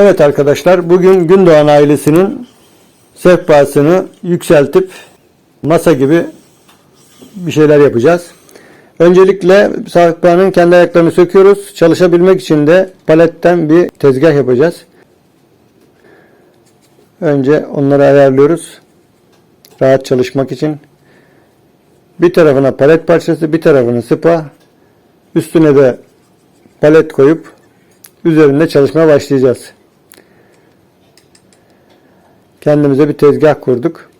Evet arkadaşlar bugün Gündoğan ailesinin sehpasını yükseltip masa gibi bir şeyler yapacağız. Öncelikle sehpanın kendi ayaklarını söküyoruz. Çalışabilmek için de paletten bir tezgah yapacağız. Önce onları ayarlıyoruz. Rahat çalışmak için. Bir tarafına palet parçası, bir tarafına sıpa, üstüne de palet koyup üzerinde çalışmaya başlayacağız. Kendimize bir tezgah kurduk.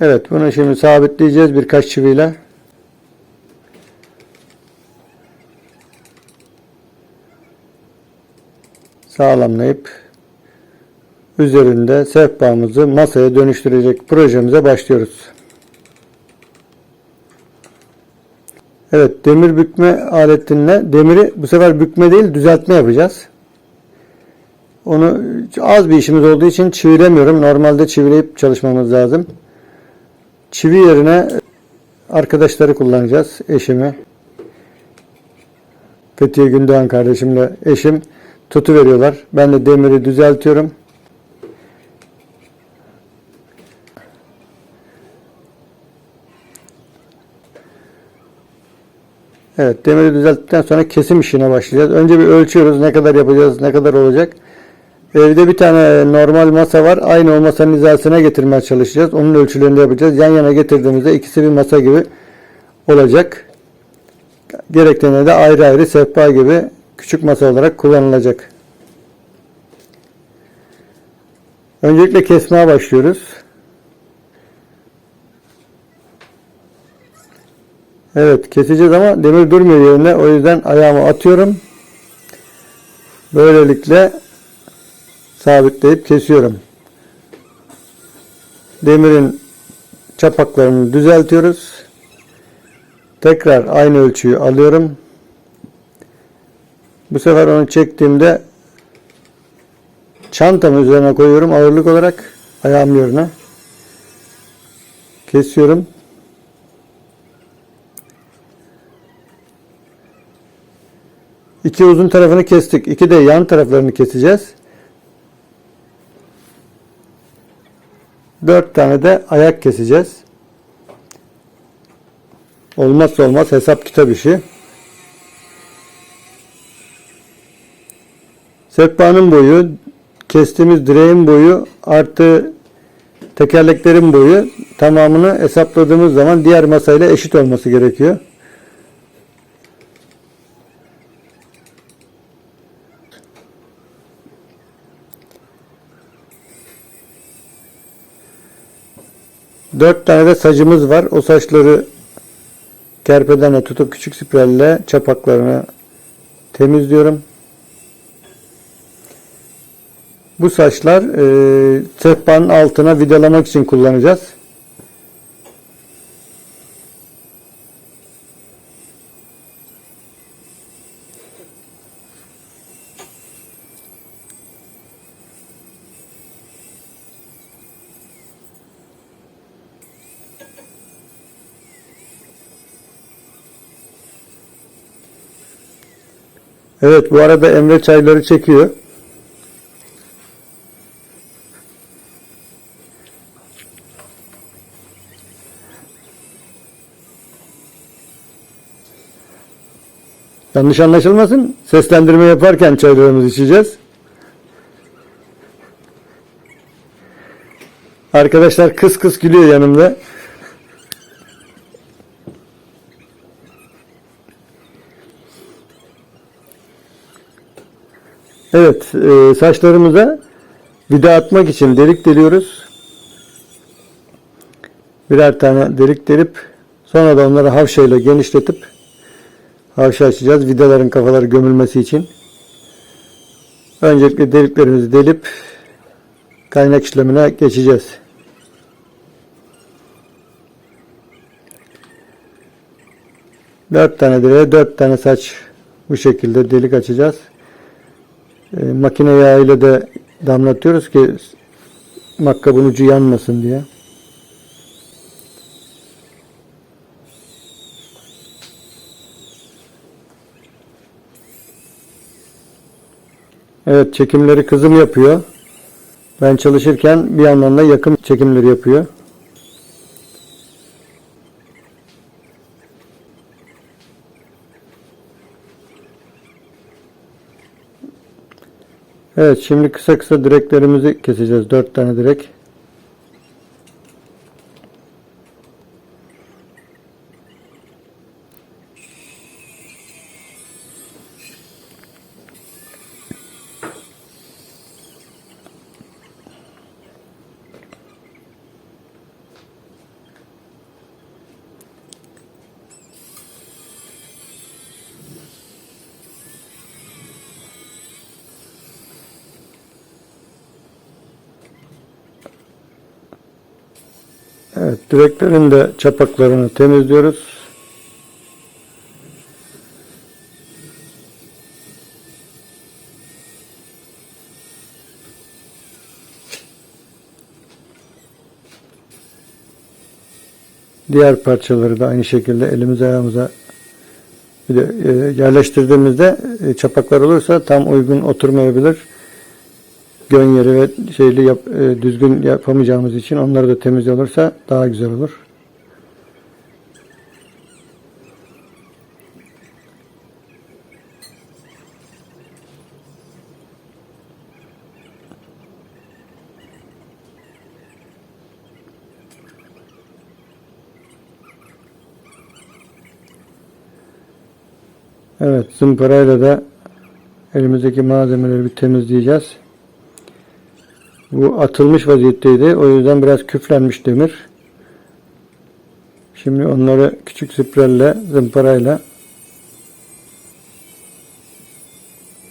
Evet bunu şimdi sabitleyeceğiz birkaç çiviyle. Sağlamlayıp üzerinde sehpamızı masaya dönüştürecek projemize başlıyoruz. Evet demir bükme aletinle demiri bu sefer bükme değil düzeltme yapacağız. Onu az bir işimiz olduğu için çivilemiyorum. Normalde çivileyip çalışmamız lazım. Çivi yerine arkadaşları kullanacağız. Eşimi. Fethiye Gündoğan kardeşimle eşim tutu veriyorlar. Ben de demiri düzeltiyorum. Evet demiri düzelttikten sonra kesim işine başlayacağız. Önce bir ölçüyoruz ne kadar yapacağız ne kadar olacak. Evde bir tane normal masa var. Aynı o masanın hizasına getirmeye çalışacağız. Onun ölçülerini yapacağız. Yan yana getirdiğimizde ikisi bir masa gibi olacak. Gerektiğinde de ayrı ayrı sehpa gibi küçük masa olarak kullanılacak. Öncelikle kesmeye başlıyoruz. Evet keseceğiz ama demir durmuyor yerine. O yüzden ayağımı atıyorum. Böylelikle sabitleyip kesiyorum. Demirin çapaklarını düzeltiyoruz. Tekrar aynı ölçüyü alıyorum. Bu sefer onu çektiğimde çantamı üzerine koyuyorum ağırlık olarak ayağım yerine. Kesiyorum. İki uzun tarafını kestik. İki de yan taraflarını keseceğiz. Dört tane de ayak keseceğiz. Olmazsa olmaz hesap kitap işi. Sehpanın boyu, kestiğimiz direğin boyu artı tekerleklerin boyu tamamını hesapladığımız zaman diğer masayla eşit olması gerekiyor. Dört tane de sacımız var. O saçları kerpedenle tutup küçük sprelle çapaklarını temizliyorum. Bu saçlar e, sehpanın altına vidalamak için kullanacağız. Evet bu arada Emre çayları çekiyor. Yanlış anlaşılmasın. Seslendirme yaparken çaylarımızı içeceğiz. Arkadaşlar kıs kıs gülüyor yanımda. Evet, e, saçlarımıza vida atmak için delik deliyoruz. Birer tane delik delip sonra da onları havşayla genişletip havşa açacağız vidaların kafaları gömülmesi için. Öncelikle deliklerimizi delip kaynak işlemine geçeceğiz. Dört tane direğe dört tane saç bu şekilde delik açacağız e, makine yağıyla da damlatıyoruz ki makkabın ucu yanmasın diye. Evet çekimleri kızım yapıyor. Ben çalışırken bir yandan da yakın çekimleri yapıyor. Evet şimdi kısa kısa direklerimizi keseceğiz. Dört tane direk. Evet direklerin de çapaklarını temizliyoruz. Diğer parçaları da aynı şekilde elimize ayağımıza bir de e, yerleştirdiğimizde e, çapaklar olursa tam uygun oturmayabilir. Gön yeri ve şeyli yap, e, düzgün yapamayacağımız için onları da temiz olursa daha güzel olur. Evet zımparayla da elimizdeki malzemeleri bir temizleyeceğiz. Bu atılmış vaziyetteydi. O yüzden biraz küflenmiş demir. Şimdi onları küçük sprelle, zımparayla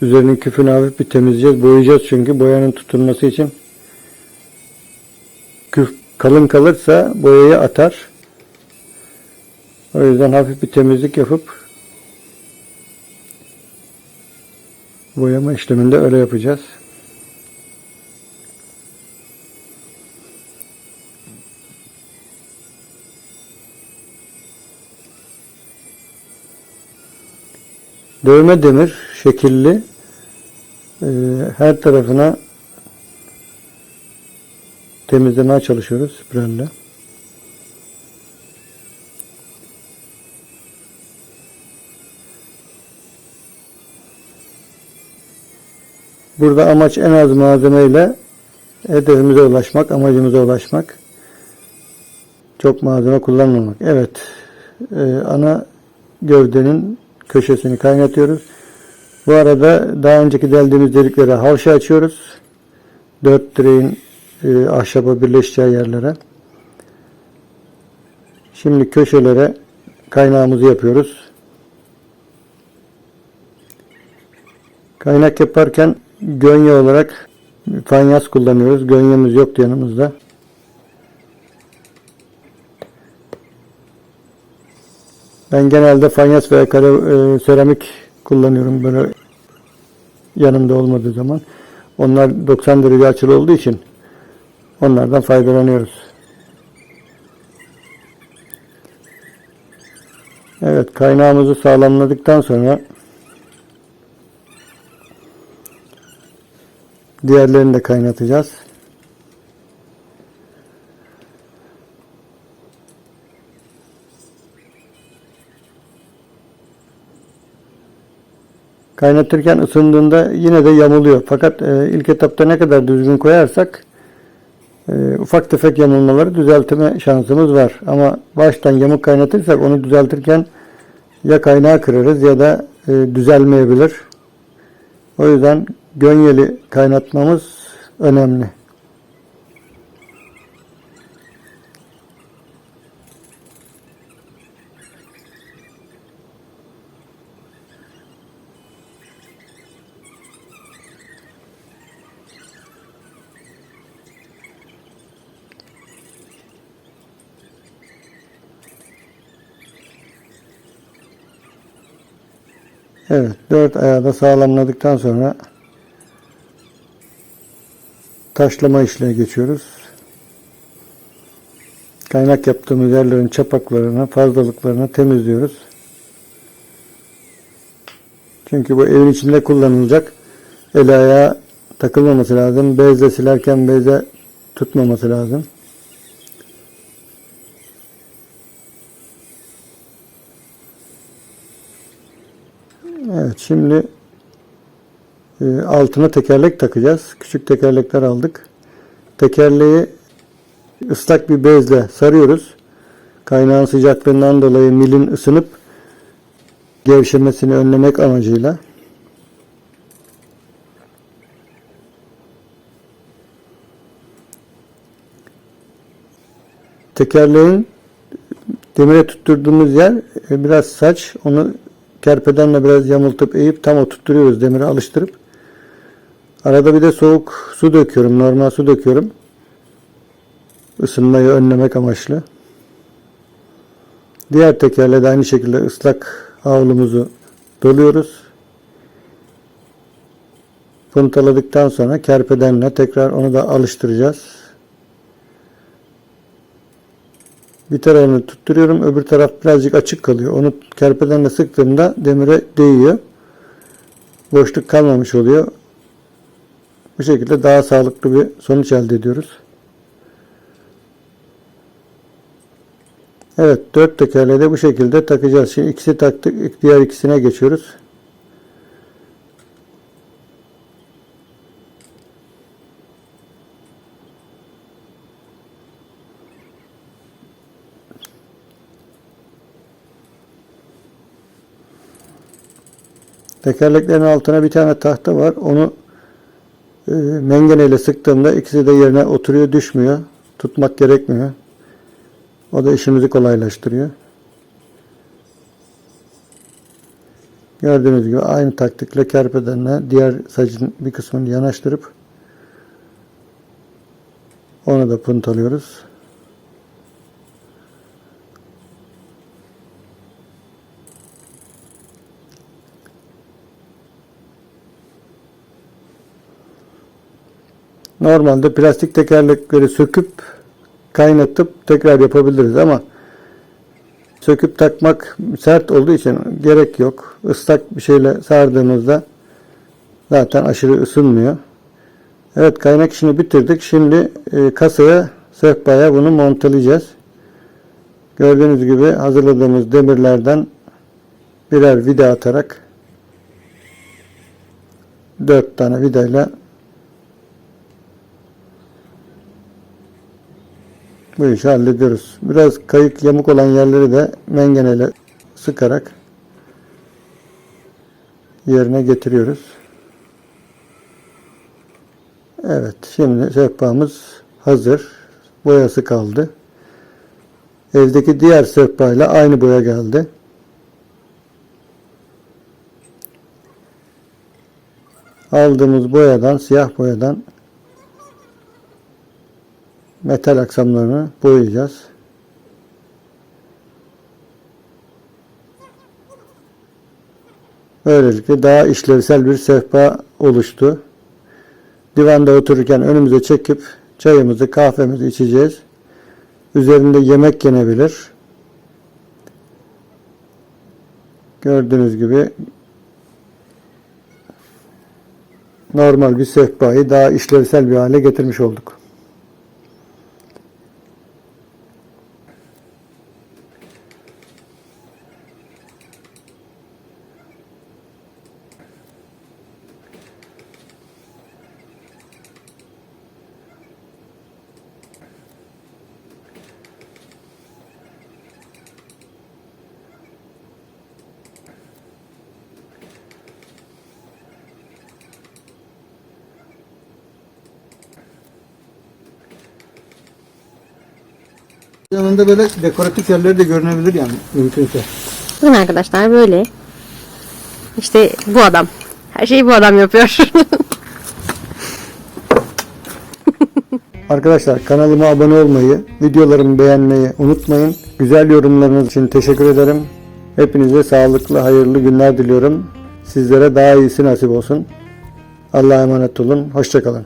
üzerinin küfünü hafif bir temizleyeceğiz. Boyayacağız çünkü boyanın tutulması için. Küf kalın kalırsa boyayı atar. O yüzden hafif bir temizlik yapıp boyama işleminde öyle yapacağız. Dövme demir şekilli e, her tarafına temizlemeye çalışıyoruz sprayla. Burada amaç en az malzemeyle hedefimize ulaşmak, amacımıza ulaşmak. Çok malzeme kullanmamak. Evet. e, ana gövdenin köşesini kaynatıyoruz. Bu arada daha önceki deldiğimiz delikleri havşa açıyoruz. Dört direğin e, ahşaba birleşeceği yerlere. Şimdi köşelere kaynağımızı yapıyoruz. Kaynak yaparken gönye olarak fanyas kullanıyoruz. Gönyemiz yoktu yanımızda. Ben genelde fanyas veya kare, e, seramik kullanıyorum böyle yanımda olmadığı zaman. Onlar 90 derece açılı olduğu için onlardan faydalanıyoruz. Evet kaynağımızı sağlamladıktan sonra diğerlerini de kaynatacağız. Kaynatırken ısındığında yine de yamuluyor. Fakat e, ilk etapta ne kadar düzgün koyarsak e, ufak tefek yamulmaları düzeltme şansımız var. Ama baştan yamuk kaynatırsak onu düzeltirken ya kaynağı kırarız ya da e, düzelmeyebilir. O yüzden gönyeli kaynatmamız önemli. Evet, dört ayağı da sağlamladıktan sonra taşlama işlemine geçiyoruz. Kaynak yaptığımız yerlerin çapaklarını, fazlalıklarını temizliyoruz. Çünkü bu evin içinde kullanılacak El ayağı takılmaması lazım. Bezle silerken beze tutmaması lazım. Evet şimdi e, altına tekerlek takacağız. Küçük tekerlekler aldık. Tekerleği ıslak bir bezle sarıyoruz. Kaynağın sıcaklığından dolayı milin ısınıp gevşemesini önlemek amacıyla. Tekerleğin demire tutturduğumuz yer e, biraz saç. Onu kerpedenle biraz yamultup eğip tam oturtturuyoruz demire alıştırıp. Arada bir de soğuk su döküyorum. Normal su döküyorum. Isınmayı önlemek amaçlı. Diğer tekerle de aynı şekilde ıslak havlumuzu doluyoruz. Puntaladıktan sonra kerpedenle tekrar onu da alıştıracağız. Bir tarafını tutturuyorum. Öbür taraf birazcık açık kalıyor. Onu kerpedenle sıktığımda demire değiyor. Boşluk kalmamış oluyor. Bu şekilde daha sağlıklı bir sonuç elde ediyoruz. Evet dört tekerleği de bu şekilde takacağız. Şimdi ikisi taktık. Diğer ikisine geçiyoruz. Tekerleklerin altına bir tane tahta var. Onu e, mengeneyle sıktığımda ikisi de yerine oturuyor, düşmüyor. Tutmak gerekmiyor. O da işimizi kolaylaştırıyor. Gördüğünüz gibi aynı taktikle kerpedenle diğer sacın bir kısmını yanaştırıp onu da puntalıyoruz. Normalde plastik tekerlekleri söküp kaynatıp tekrar yapabiliriz ama söküp takmak sert olduğu için gerek yok. Islak bir şeyle sardığımızda zaten aşırı ısınmıyor. Evet kaynak işini bitirdik. Şimdi e, kasaya, sehpaya bunu montalayacağız. Gördüğünüz gibi hazırladığımız demirlerden birer vida atarak dört tane vidayla bu işi hallediyoruz. Biraz kayık yamuk olan yerleri de mengeneyle sıkarak yerine getiriyoruz. Evet şimdi sehpamız hazır. Boyası kaldı. Evdeki diğer sehpayla aynı boya geldi. Aldığımız boyadan, siyah boyadan metal aksamlarını boyayacağız. Böylelikle daha işlevsel bir sehpa oluştu. Divanda otururken önümüze çekip çayımızı, kahvemizi içeceğiz. Üzerinde yemek yenebilir. Gördüğünüz gibi normal bir sehpayı daha işlevsel bir hale getirmiş olduk. Yanında böyle dekoratif yerleri de görünebilir yani mümkünse. Bakın arkadaşlar böyle. İşte bu adam. Her şeyi bu adam yapıyor. Arkadaşlar kanalıma abone olmayı, videolarımı beğenmeyi unutmayın. Güzel yorumlarınız için teşekkür ederim. Hepinize sağlıklı, hayırlı günler diliyorum. Sizlere daha iyisi nasip olsun. Allah'a emanet olun. Hoşçakalın.